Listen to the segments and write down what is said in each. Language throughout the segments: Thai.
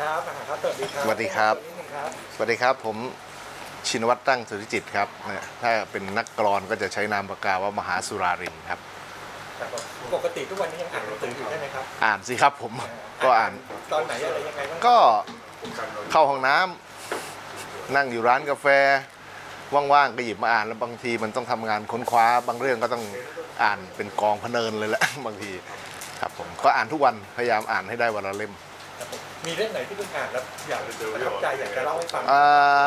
ครับอ่าครับ สวัสดีครับสวัสดีครับนิดนึงครับ สวัสดีครับ ผมชินวัตรตั้งสุริจิตครับนะถ้าเป็นนักกรอนก็จะใช้นามปากกาว่ามหาสุรารินครับครับผมปกติทุกวันนี้ยังอ่านหนังสืออยู่ใช่ไหมครับ อ่านสิครับผม ก็อ่าน ตอนไหนอะไรยังไงบ้าง ก็เข้าห้องน้ำนั่งอยู่ร้านกาแฟ ว่างๆก็หยิบมาอ่านแล้วบางทีมันต้องทำงานค้นคว้าบางเรื่องก็ต้องอ่านเป็นกองพะเนินเลยแหละบางที ครับผม ก็อ่านทุกวันพยายามอ่านให้ได้วันละเล่มครับผ มีเรื่องไหนที่เพิ่งอ่านแล้วอยากประทับใจอยากจะเล่าให้ฟังเอ่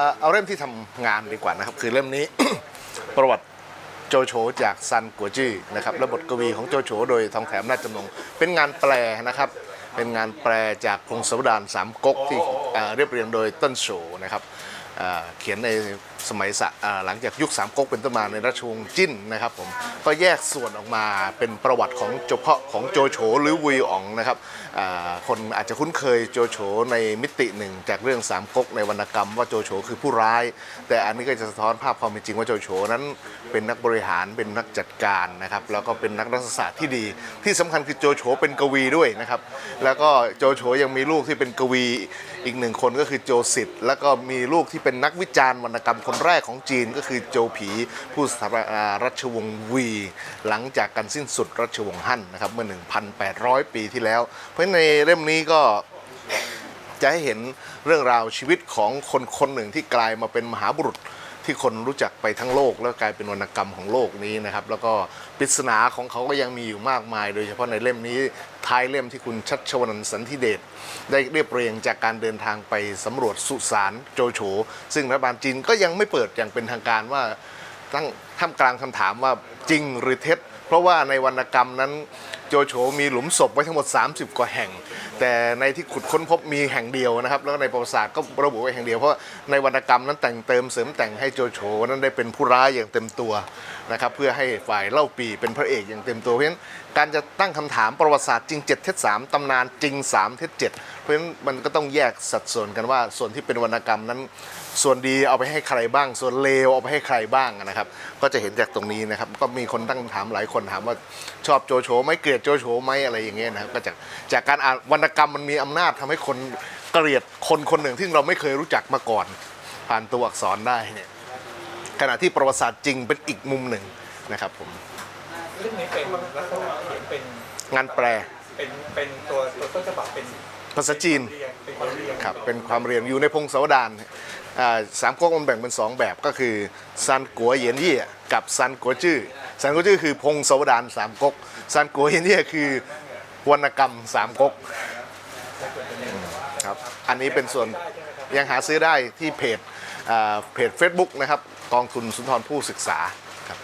อเอาเล่มที่ทำงานดีกว่านะครับ คือเล่มนี้ ประวัติโจโฉจากซันกัวจี้นะครับและบทกวีของโจโฉโดยทองแถมนาจจำนงเป็นงานแปลนะครับ เป็นงานแปลจากพงศาวดารสามก๊กที่ เอ่อเรียบเรียงโดยต้นโฉนะครับเอ่อเขียนในสมัยสหลังจากยุคสามก๊กเป็นต้นมาในราชวงศ์จิ้นนะครับผมก็แยกส่วนออกมาเป็นประวัติของเฉพาะของโจโฉหรือวุยอ๋องนะครับอ่าคนอาจจะคุ้นเคยโจโฉในมิติหนึ่ง จากเรื่องสามก๊กในวรรณกรรมว่าโจโฉคือผู้ร้าย แต่อันนี้ก็จะสะท้อนภาพความเป็นจริงว่าโจโฉนั้นเป็นนักบริหารเป็นนักจัดการนะครับแล้วก็เป็นนักรัฐศาสตร์ที่ดี ที่สำคัญคือโจโฉเป็นกวีด้วยนะครับแล้วก็โจโฉยังมีลูกที่เป็นกวีอีกหนึ่งคนก็คือโจสิทธิ์แล้วก็มีลูกที่เป็นนักวิจารณ์วรรณกรรมคนแรกของจีนก็คือโจผี ผู้สถาปนารัชวงศ์วี หลังจากการสิ้นสุดรัชวงศ์ฮั่นนะครับเมื่อ 1,800 ปีที่แล้ว เพราะในเล่มนี้ก็จะให้เห็นเรื่องราวชีวิตของคนคนหนึ่งที่กลายมาเป็นมหาบุรุษ ที่คนรู้จักไปทั้งโลก แล้วกลายเป็นวรรณกรรมของโลกนี้นะครับแล้วก็ปริศนาของเขาก็ยังมีอยู่มากมาย โดยเฉพาะในเล่มนี้ท้ายเล่มที่คุณชัชวนันสันธิเดชได้เรียบเรียงจากการเดินทางไปสำรวจสุสานโจโฉซึ่งรัฐบาลจีนก็ยังไม่เปิดอย่างเป็นทางการว่าตั้งท่ามกลางคำถามว่าจริงหรือเท็จ เพราะว่าในวรรณกรรมนั้นโจโฉมีหลุมศพไว้ทั้งหมด 30 กว่าแห่ง แต่ในที่ขุดค้นพบมีแห่งเดียวนะครับ แล้วในประวัติศาสตร์ก็ระบุไว้แห่งเดียวเพราะในวรรณกรรมนั้นแต่งเติมเสริมแต่งให้โจโฉนั้นได้เป็นผู้ร้ายอย่างเต็มตัวนะครับเพื่อให้ฝ่ายเล่าปีเป็นพระเอกอย่างเต็มตัวเพราะฉะนั้นการจะตั้งคำถามประวัติศาสตร์จริง 7 เท็จ3ตำนานจริง 3 เท็จ7เพราะฉะนั้นมันก็ต้องแยกสัดส่วนกันว่าส่วนที่เป็นวรรณกรรมนั้น ส่วนดีเอาไปให้ใครบ้าง ส่วนเลวเอาไปให้ใครบ้างนะครับ ก็จะเห็นจากตรงนี้นะครับก็มีคนตั้งคำถามหลายคนถามว่าชอบโจโฉไหมเกลียดโจโฉไหมอะไรอย่างเงี้ยนะครับก็จากจากการอ่านวรรณกรรมมันมีอำนาจทำให้คนเกลียดคนคนหนึ่งที่เราไม่เคยรู้จักมาก่อน ผ่านตัวอักษรได้เนี่ยขณะที่ประวัติศาสตร์จริงเป็นอีกมุมหนึ่งนะครับผมเรื่องนี้เป็นลักษณะเขียนเป็นงานแปลเป็นเป็นตัวตัวต้นฉบับเป็นภาษาจีน เรียงเป็นความเรียงครับเป็นความเรียนอยู่ในพงศาวดารอ่าสามก๊กมันแบ่งเป็น 2 แบบก็คือซันกัวเหยียนเยี่ยกับซันกัวจื้อ ซันกัวจื้อคือพงศาวดารสามก๊กซันกัวเนี่ยคือวรรณกรรมสามก๊กครับอันนี้เป็นส่วนยังหาซื้อได้ที่เพจเพจ Facebook นะครับกองทุนสุนทรผู้ศึกษาครับ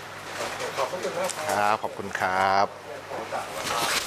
ขอบคุณครับขอบคุณครับ